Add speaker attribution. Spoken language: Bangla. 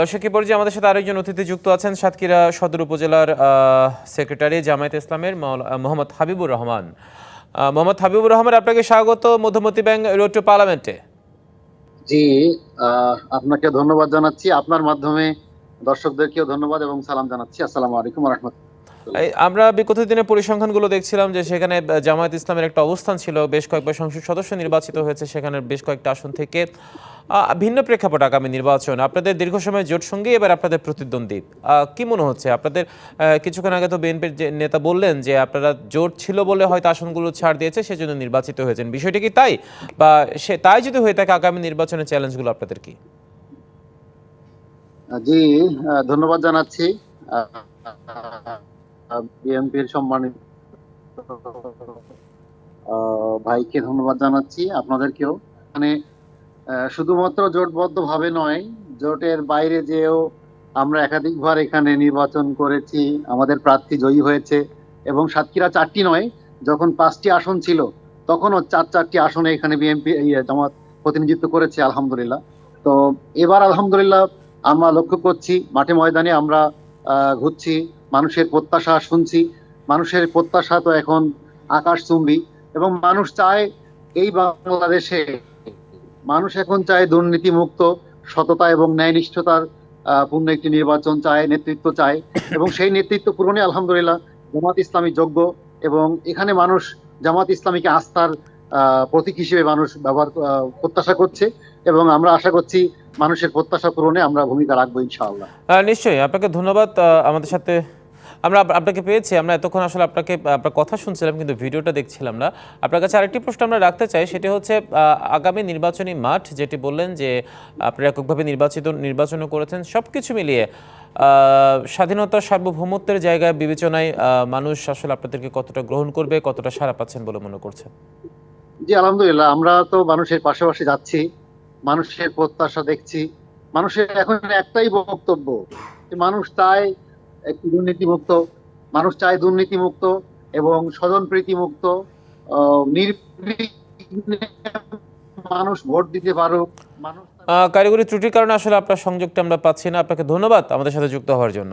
Speaker 1: দর্শক পর্যায়ে আমাদের সাথে আরেকজন অতিথি যুক্ত আছেন সাতক্ষীরা সদর উপজেলার সেক্রেটারি জামায়াত ইসলামের মোহাম্মদ হাবিবুর রহমান। মোহাম্মদ হাবিবুর রহমান আপনাকে স্বাগত মধুমতি ব্যাংক রোড টু পার্লামেন্টে।
Speaker 2: জি আপনাকে ধন্যবাদ জানাচ্ছি। আপনার মাধ্যমে দর্শকদেরকেও ধন্যবাদ এবং সালাম জানাচ্ছি। আসসালামু আলাইকুম রহমত
Speaker 1: এই, আমরা বিগত দিনের পরিসংখ্যানগুলো দেখছিলাম যে সেখানে জামায়াত ইসলামের একটা অবস্থান ছিল। বেশ কয়েকবার সংসদ সদস্য নির্বাচিত হয়েছে সেখানে বেশ কয়েকটা আসন থেকে। ভিন্ন প্রেক্ষাপট আগামী নির্বাচন। আপনাদের দীর্ঘ সময় জোট সঙ্গে এবার আপনাদের প্রতিদ্বন্দ্বী। কি মনে হচ্ছে? আপনাদের কিছুক্ষণ আগে তো বিএনপির যে নেতা বললেন যে আপনারা জোট ছিল বলে হয়তো আসনগুলো ছাড় দিয়েছে, সেজন্য নির্বাচিত হয়েছেন। বিষয়টি কি তাই? বা সে, তাই যদি হয়ে থাকে আগামী নির্বাচনের চ্যালেঞ্জগুলো আপনাদের কি?
Speaker 2: জি ধন্যবাদ জানাচ্ছি। বিএনপির সম্মানিত ভাইকে ধন্যবাদ জানাচ্ছি। আপনাদেরকেও। মানে শুধুমাত্র জোটবদ্ধ ভাবে নয়, জোটের বাইরে যেও আমরা একাধিকবার এখানে নির্বাচন করেছি, আমাদের প্রার্থী জয়ী হয়েছে, এবং সাতক্ষীরা চারটি নয়, যখন পাঁচটি আসন ছিল, তখনও চার চারটি আসনে এখানে বিএনপি জামাত প্রতিনিধিত্ব করেছে, আলহামদুলিল্লাহ। তো, এবার আলহামদুলিল্লাহ আমরা লক্ষ্য করছি, মাঠে ময়দানে আমরা ঘুরছি। মানুষের প্রত্যাশা শুনছি। মানুষের প্রত্যাশা তো এখন আকাশ চুম্বি এবং মানুষ চায় এই বাংলাদেশে, মানুষ এখন চায় দুর্নীতি মুক্ত সততা এবং ন্যায়নিষ্ঠতার পূর্ণ একটি নির্বাচন চায়, নেতৃত্ব চায় এবং সেই নেতৃত্ব পূরণে আলহামদুলিল্লাহ জামাত ইসলামী যোগ্য এবং এখানে মানুষ জামাত ইসলামীকে আস্থার প্রতীক হিসেবে মানুষ ব্যবহার প্রত্যাশা করছে এবং আমরা আশা করছি মানুষের প্রত্যাশা পূরণে আমরা ভূমিকা রাখব ইনশাআল্লাহ।
Speaker 1: নিশ্চয়ই। আপনাকে ধন্যবাদ আমাদের সাথে আমরা আপনাকে পেয়েছি, আমরা এতক্ষণ আসলে আপনাকে আপনার কথা শুনছিলাম, কিন্তু ভিডিওটা দেখছিলাম না। আপনার কাছে আরেকটি প্রশ্ন আমরা রাখতে চাই, সেটি হচ্ছে আগামী নির্বাচনী মাঠ, যেটি বললেন যে আপনারা এককভাবে নির্বাচিত, নির্বাচনও করেছেন সব কিছু মিলিয়ে স্বাধীনতা সার্বভৌমত্বের জায়গায় বিবেচনায় মানুষ আসলে আপনাদেরকে কতটা গ্রহণ করবে, কতটা সাড়া পাচ্ছেন বলে মনে করছেন?
Speaker 2: জি, আলহামদুলিল্লাহ, আমরা তো মানুষের পাশাপাশি যাচ্ছি, মানুষের প্রত্যাশা দেখছি, মানুষের এখন একটাই বক্তব্য মানুষ চায় একটি দুর্নীতিমুক্ত, মানুষ চায় দুর্নীতিমুক্ত এবং স্বজন প্রীতিমুক্ত মানুষ ভোট দিতে পারুক।
Speaker 1: কারিগরি ত্রুটির কারণে আসলে আপনার সংযোগটা আমরা পাচ্ছি না। আপনাকে ধন্যবাদ আমাদের সাথে যুক্ত হওয়ার জন্য।